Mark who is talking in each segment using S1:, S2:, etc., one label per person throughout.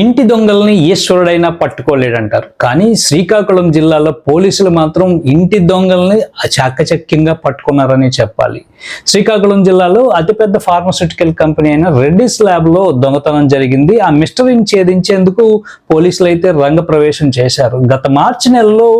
S1: ఇంటి దొంగల్ని ఈశ్వరుడైనా పట్టుకోలేడంటారు. కానీ శ్రీకాకుళం జిల్లాలో పోలీసులు మాత్రం ఇంటి దొంగల్ని చాకచక్యంగా పట్టుకున్నారని చెప్పాలి. శ్రీకాకుళం జిల్లాలో అతిపెద్ద ఫార్మస్యూటికల్ కంపెనీ అయిన రెడ్డిస్ ల్యాబ్లో దొంగతనం జరిగింది. ఆ మిస్టరీని ఛేదించేందుకు పోలీసులు అయితే రంగ ప్రవేశం చేశారు. గత మార్చి నెలలో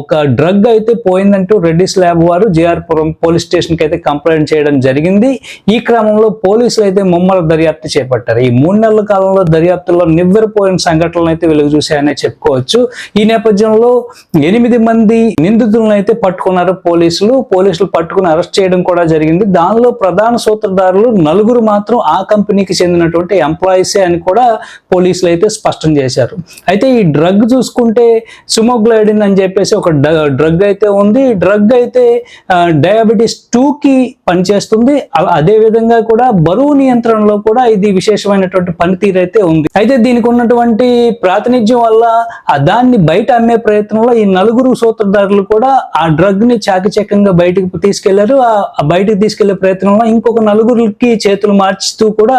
S1: ఒక డ్రగ్ అయితే పోయిందంటూ రెడ్డిస్ ల్యాబ్ వారు జేఆర్పురం పోలీస్ స్టేషన్కి అయితే కంప్లైంట్ చేయడం జరిగింది. ఈ క్రమంలో పోలీసులు అయితే ముమ్మర దర్యాప్తు చేపట్టారు. ఈ మూడు నెలల కాలంలో దర్యాప్తులో నివ్వెరపోయిన సంఘటనలు అయితే వెలుగు చూశాయనే చెప్పుకోవచ్చు. ఈ నేపథ్యంలో ఎనిమిది మంది నిందితులను అయితే పట్టుకున్నారు పోలీసులు. పోలీసులు పట్టుకుని అరెస్ట్ చేయడం కూడా జరిగింది. దానిలో ప్రధాన సూత్రధారులు నలుగురు మాత్రం ఆ కంపెనీకి చెందినటువంటి ఎంప్లాయీసే అని కూడా పోలీసులు అయితే స్పష్టం చేశారు. అయితే ఈ డ్రగ్ చూసుకుంటే సుమోగ్లైడిన్ అని చెప్పేసి ఒక డ్రగ్ అయితే ఉంది. డ్రగ్ అయితే డయాబెటీస్కి పనిచేస్తుంది. అలా- అదే విధంగా కూడా బరువు నియంత్రణలో కూడా ఇది విశేషమైనటువంటి పనితీరు అయితే ఉంది. అయితే దీనికి ఉన్నటువంటి ప్రాతినిధ్యం వల్ల ఆ దాన్ని బయట అమ్మే ప్రయత్నంలో ఈ నలుగురు సూత్రధారులు కూడా ఆ డ్రగ్ని చాకచక్యంగా బయటకు తీసుకెళ్ళారు. ఆ బయటకు తీసుకెళ్ళే ప్రయత్నంలో ఇంకొక నలుగురికి చేతులు మార్చుతూ కూడా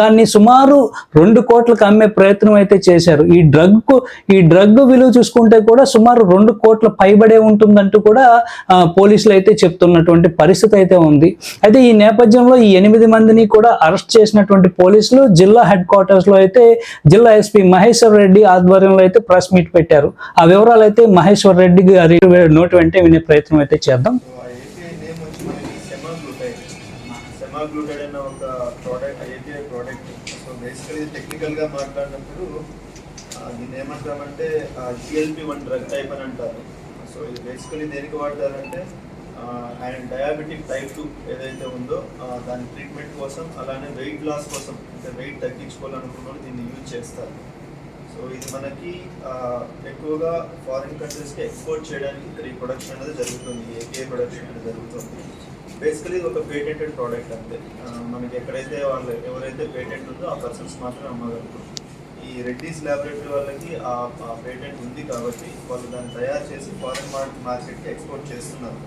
S1: దాన్ని సుమారు రెండు కోట్లకు అమ్మే ప్రయత్నం అయితే చేశారు. ఈ డ్రగ్కు ఈ డ్రగ్ విలువ చూసుకుంటే కూడా సుమారు రెండు కోట్ల పైబడే ఉంటుందంటూ కూడా పోలీసులు అయితే చెప్తున్నటువంటి పరిస్థితి అయితే ఉంది. అయితే ఈ నేపథ్యంలో ఈ ఎనిమిది మందిని కూడా అరెస్ట్ చేసినటువంటి పోలీసులు జిల్లా హెడ్ క్వార్టర్స్లో అయితే జిల్లా ఎస్పీ మహేశ్వర్ రెడ్డి ఆధ్వర్యంలో అయితే ప్రెస్ మీట్ పెట్టారు ఆ వివరాలు అయితే మహేశ్వర్ రెడ్డి గారి నోటి వెంటే వినే ప్రయత్నం అయితే చేద్దాం
S2: సెమాగ్లూటైడ్ సెమాగ్లూటైడ్ ఒక product API product so basically టెక్నికల్గా మాట్లాడినప్పుడు దీన్ని ఏమంటామంటే జిఎల్పి వన్ డ్రగ్ టైప్ అని అంటారు సో ఇది బేసికలీ దేనికి వాడతారంటే అండ్ డయాబెటిక్ టైప్ టూ ఏదైతే ఉందో దాని ట్రీట్మెంట్ కోసం అలానే వెయిట్ లాస్ కోసం అంటే వెయిట్ తగ్గించుకోవాలనుకున్న దీన్ని యూజ్ చేస్తారు. సో ఇది మనకి ఎక్కువగా ఫారిన్ కంట్రీస్కి ఎక్స్పోర్ట్ చేయడానికి ఇక్కడ ఈ ప్రొడక్షన్ అనేది జరుగుతుంది ఏపీఐ ప్రొడక్షన్ అనేది జరుగుతుంది. బేసికలీ ఇది ఒక పేటెంటెడ్ ప్రోడక్ట్ అంతే. మనకి ఎక్కడైతే వాళ్ళు ఎవరైతే పేటెంట్ ఉందో ఆ పర్సన్స్ మాత్రమే అమ్మగలరు ఈ రెడ్డీస్ ల్యాబొరేటరీ వాళ్ళకి ఆ పేటెంట్ ఉంది కాబట్టి వాళ్ళు దాన్ని తయారు చేసి ఫారిన్ మార్కెట్కి ఎక్స్పోర్ట్ చేస్తున్నారు.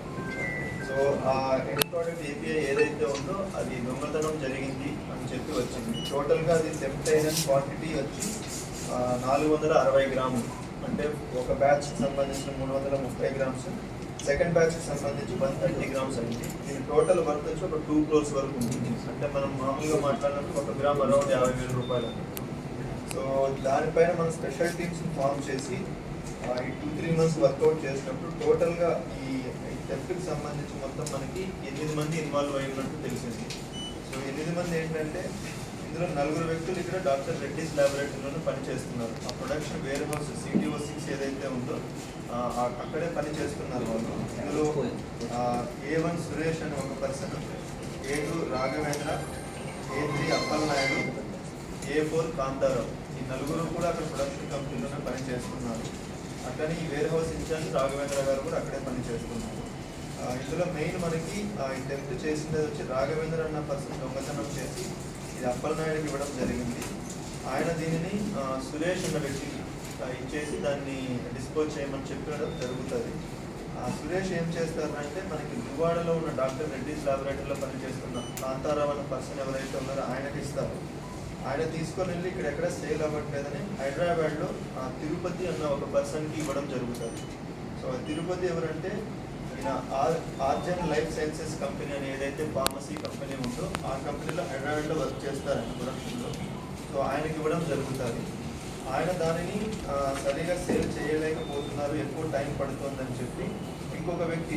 S2: సో ఆ ఎండ్ ఏపీఐ ఏదైతే ఉందో అది దొంగతనం జరిగింది అని చెప్పి వచ్చింది. టోటల్గా అది థెఫ్ట్ అయిన క్వాంటిటీ వచ్చి నాలుగు వందల అరవై గ్రాములు. అంటే ఒక బ్యాచ్ సంబంధించిన మూడు వందల ముప్పై గ్రామ్స్ సెకండ్ బ్యాచ్ సంబంధించి వన్ థర్టీ గ్రామ్స్ అయింది. దీని టోటల్ వర్త్ వచ్చి ఒక టూ క్రోర్స్ వరకు ఉంటుంది. అంటే మనం మామూలుగా మాట్లాడినప్పుడు ఒక గ్రామ్ అరౌండ్ యాభై వేల రూపాయలు సో దానిపైన మనం స్పెషల్ టీమ్స్ ఫామ్ చేసి ఈ టూ త్రీ మంత్స్ వర్కౌట్ చేసినప్పుడు టోటల్గా ఈ థెఫ్ట్కి సంబంధించి మొత్తం మనకి ఎనిమిది మంది ఇన్వాల్వ్ అయినట్టు తెలిసింది. సో ఎనిమిది మంది ఏంటంటే ఇందులో నలుగురు వ్యక్తులు ఇక్కడ డాక్టర్ రెడ్డిస్ ల్యాబొరేటరీలోనే పనిచేస్తున్నారు. ఆ production warehouse CTO six ఏదైతే ఉందో అక్కడే పని చేస్తున్నారు వాళ్ళు. ఇందులో ఏ వన్ సురేష్ అని ఒక person A two Raghavendra A three Appal Naidu A four Kantharao. ఈ నలుగురు కూడా అక్కడ ప్రొడక్షన్ కంపెనీలోనే పని చేస్తున్నారు అట్లనే ఈ వేర్ హౌస్ ఇన్ఛార్జ్ రాఘవేంద్ర గారు కూడా అక్కడే పని చేస్తున్నారు ఇందులో మెయిన్ మనకి ఆ, ఈ చేసింది వచ్చి రాఘవేంద్ర అన్న పర్సన్ దొంగతనం చేసి ఇది అప్పలనాయుడికి ఇవ్వడం జరిగింది. ఆయన దీనిని సురేష్ అన్న వ్యక్తికి ఇచ్చేసి దాన్ని డిస్పోజ్ చేయమని చెప్పడం జరుగుతుంది. ఆ, సురేష్ ఏం చేస్తారంటే మనకి దువ్వాడలో ఉన్న డాక్టర్ రెడ్డిస్ లాబొరేటరీలో పనిచేస్తున్న కాంతారావు అన్న పర్సన్ ఎవరైతే ఉన్నారో ఆయనకి ఇస్తారు. ఆయన తీసుకొని వెళ్ళి ఇక్కడ ఎక్కడ సేల్ అవ్వట్లేదని హైదరాబాద్లో ఆ, తిరుపతి అన్న ఒక పర్సన్కి ఇవ్వడం జరుగుతుంది. సో ఆ తిరుపతి ఎవరంటే R Arjan life sciences company అని ఏదైతే ఫార్మసీ కంపెనీ ఉందో ఆ కంపెనీలో హైదరాబాద్లో వర్క్ చేస్తారని ప్రొడక్షన్లో. సో ఆయనకి ఇవ్వడం జరుగుతుంది. ఆయన దానిని సరిగా సేల్ చేయలేకపోతున్నారు ఎక్కువ టైం పడుతుందని చెప్పి ఇంకొక వ్యక్తి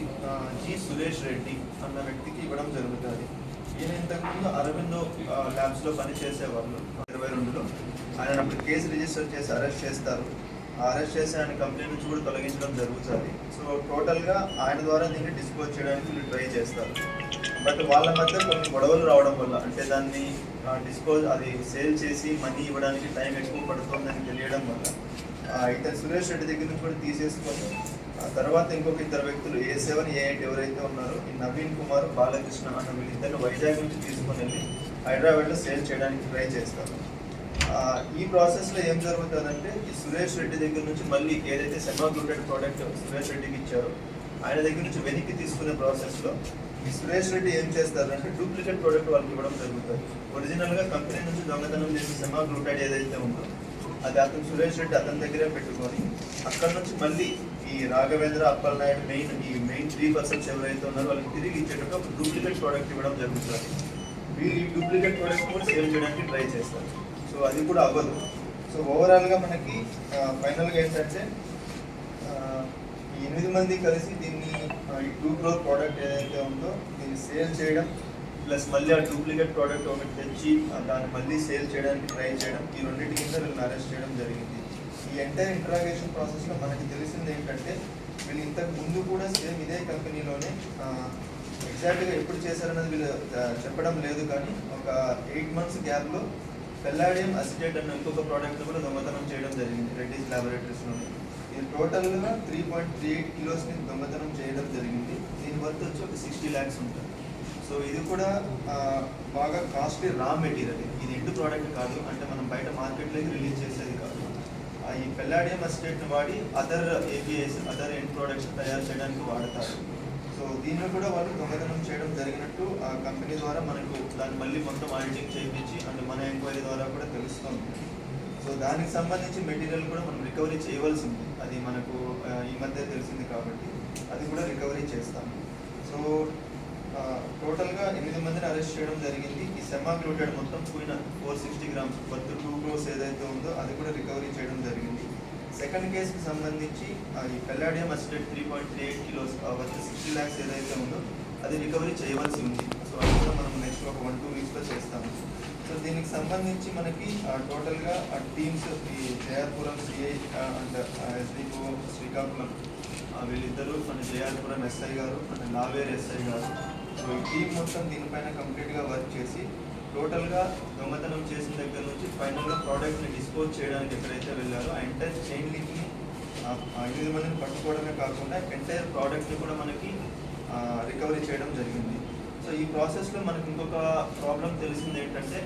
S2: జి సురేష్ రెడ్డి అన్న వ్యక్తికి ఇవ్వడం జరుగుతుంది. ఈయన ఇంతకుముందు అరవిందో ల్యాబ్స్లో పనిచేసేవాళ్ళు. ఇరవై రెండులో ఆయన అప్పుడు కేసు రిజిస్టర్ చేసి అరెస్ట్ చేస్తారు. అరెస్ట్ చేసి ఆయన కంపెనీ నుంచి కూడా తొలగించడం జరుగుతుంది. సో టోటల్గా ఆయన ద్వారా దీన్ని డిస్పోజ్ చేయడానికి వీళ్ళు ట్రై చేస్తారు. బట్ వాళ్ళ మధ్య కొన్ని గొడవలు రావడం వల్ల అంటే దాన్ని డిస్పోజ్ అది సేల్ చేసి మనీ ఇవ్వడానికి టైం ఎక్కువ పడుతుందని తెలియడం వల్ల అయితే సురేష్ రెడ్డి దగ్గర నుంచి కూడా తీసేసుకొని ఆ తర్వాత ఇంకొక ఇద్దరు వ్యక్తులు ఏ సెవెన్ ఏ ఎయిట్ ఎవరైతే ఉన్నారో ఈ నవీన్ కుమార్ బాలకృష్ణ అన్న వీళ్ళిద్దరు వైజాగ్ నుంచి తీసుకొని వెళ్ళి హైదరాబాద్లో సేల్ చేయడానికి ట్రై చేస్తారు. ఈ ప్రాసెస్లో ఏం జరుగుతుందంటే ఈ సురేష్ రెడ్డి దగ్గర నుంచి మళ్ళీ ఏదైతే సెమాగ్లూటెడ్ ప్రోడక్ట్ సురేష్ రెడ్డికి ఇచ్చారో ఆయన దగ్గర నుంచి వెనక్కి తీసుకునే ప్రాసెస్లో ఈ సురేష్ రెడ్డి ఏం చేస్తారంటే డూప్లికేట్ ప్రోడక్ట్ వాళ్ళకి ఇవ్వడం జరుగుతుంది. ఒరిజినల్గా కంపెనీ నుంచి దొంగతనం చేసే సెమాగ్లూటైడ్ ఏదైతే ఉందో అది అతను సురేష్ రెడ్డి అతని దగ్గరే పెట్టుకొని అక్కడ నుంచి మళ్ళీ ఈ రాఘవేంద్ర అప్పల్ నాయుడు మెయిన్ ఈ మెయిన్ త్రీ పర్సన్స్ ఎవరైతే ఉన్నారో వాళ్ళకి తిరిగి ఇచ్చేటప్పుడు ఒక డూప్లికేట్ ప్రోడక్ట్ ఇవ్వడం జరుగుతుంది. వీళ్ళు ఈ డూప్లికేట్ ప్రోడక్ట్ కూడా సేల్ చేయడానికి ట్రై చేస్తారు. సో అది కూడా అవ్వదు. సో ఓవరాల్గా మనకి ఫైనల్గా ఏంటంటే ఈ ఎనిమిది మంది కలిసి దీన్ని ఈ టూ క్రోర్ ప్రోడక్ట్ ఏదైతే ఉందో దీన్ని సేల్ చేయడం ప్లస్ మళ్ళీ ఆ డూప్లికేట్ ప్రోడక్ట్ ఒకటి తెచ్చి దాన్ని మళ్ళీ సేల్ చేయడానికి ట్రై చేయడం ఈ రెండింటి కింద వీళ్ళని అరెస్ట్ చేయడం జరిగింది. ఈ ఎంటైర్ ఇంట్రాగేషన్ ప్రాసెస్లో మనకి తెలిసింది ఏంటంటే వీళ్ళు ఇంతకు ముందు కూడా సేమ్ ఇదే కంపెనీలోనే ఎగ్జాక్ట్గా ఎప్పుడు చేశారన్నది వీళ్ళు చెప్పడం లేదు కానీ ఒక ఎయిట్ మంత్స్ గ్యాప్లో పెల్లాడియం అసిటేట్ అన్న ఇంకొక ప్రోడక్ట్ కూడా దొంగతనం చేయడం జరిగింది రెడ్డిస్ ల్యాబొరేటరీస్లోనే ఇది టోటల్గా త్రీ పాయింట్ త్రీ ఎయిట్ కిలోస్ని దొంగతనం చేయడం జరిగింది. దీని వర్త్ వచ్చి ఒక సిక్స్టీ ల్యాక్స్ ఉంటుంది. సో ఇది కూడా బాగా కాస్ట్లీ రా మెటీరియల్ ఇది ఎండు ప్రోడక్ట్ కాదు అంటే మనం బయట మార్కెట్లోకి రిలీజ్ చేసేది కాదు. ఈ పెల్లాడియం అసిటేట్ని వాడి other APIs other end products తయారు చేయడానికి వాడతారు. సో దీన్ని కూడా వాళ్ళు దొంగతనం చేయడం జరిగినట్టు ఆ కంపెనీ ద్వారా మనకు దాన్ని మళ్ళీ మొత్తం ఆడిటింగ్ చేయించి అండ్ మన ఎంక్వైరీ ద్వారా కూడా తెలుస్తుంది. సో దానికి సంబంధించి మెటీరియల్ కూడా మనం రికవరీ చేయవలసి ఉంది అది మనకు ఈ మధ్య తెలిసింది కాబట్టి అది కూడా రికవరీ చేస్తాము సో టోటల్గా ఎనిమిది మందిని అరెస్ట్ చేయడం జరిగింది. ఈ సెమాగ్లూటెడ్ మొత్తం పోయిన four sixty grams worth two crores ఏదైతే ఉందో అది కూడా రికవరీ చేయడం జరిగింది. సెకండ్ కేసుకి సంబంధించి అది palladium acetate three point three eight kilos worth sixty lakhs ఏదైతే ఉందో అది రికవరీ చేయవలసి ఉంది. సో అది కూడా మనం నెక్స్ట్ ఒక వన్ టూ వీక్స్లో చేస్తాము. సో దీనికి సంబంధించి మనకి ఆ, టోటల్గా ఆ టీమ్స్ ఈ Jayapuram CI and SDO Srikakulam వీళ్ళిద్దరూ మన జయాపురం ఎస్ఐ గారు మన లావేర్ ఎస్ఐ గారు. సో ఈ టీం మొత్తం దీనిపైన కంప్లీట్గా వర్క్ చేసి టోటల్గా దొంగతనం చేసిన దగ్గర నుంచి ఫైనల్గా ప్రోడక్ట్ని డిస్పోజ్ చేయడానికి ఎక్కడైతే వెళ్ళారో ఆ ఎంటైర్ చైన్ లింక్ని ఎనిమిది మందిని పట్టుకోవడమే కాకుండా ఎంటైర్ ప్రోడక్ట్ని కూడా మనకి రికవరీ చేయడం జరిగింది. సో ఈ ప్రాసెస్లో మనకి ఇంకొక ప్రాబ్లం తెలిసింది ఏంటంటే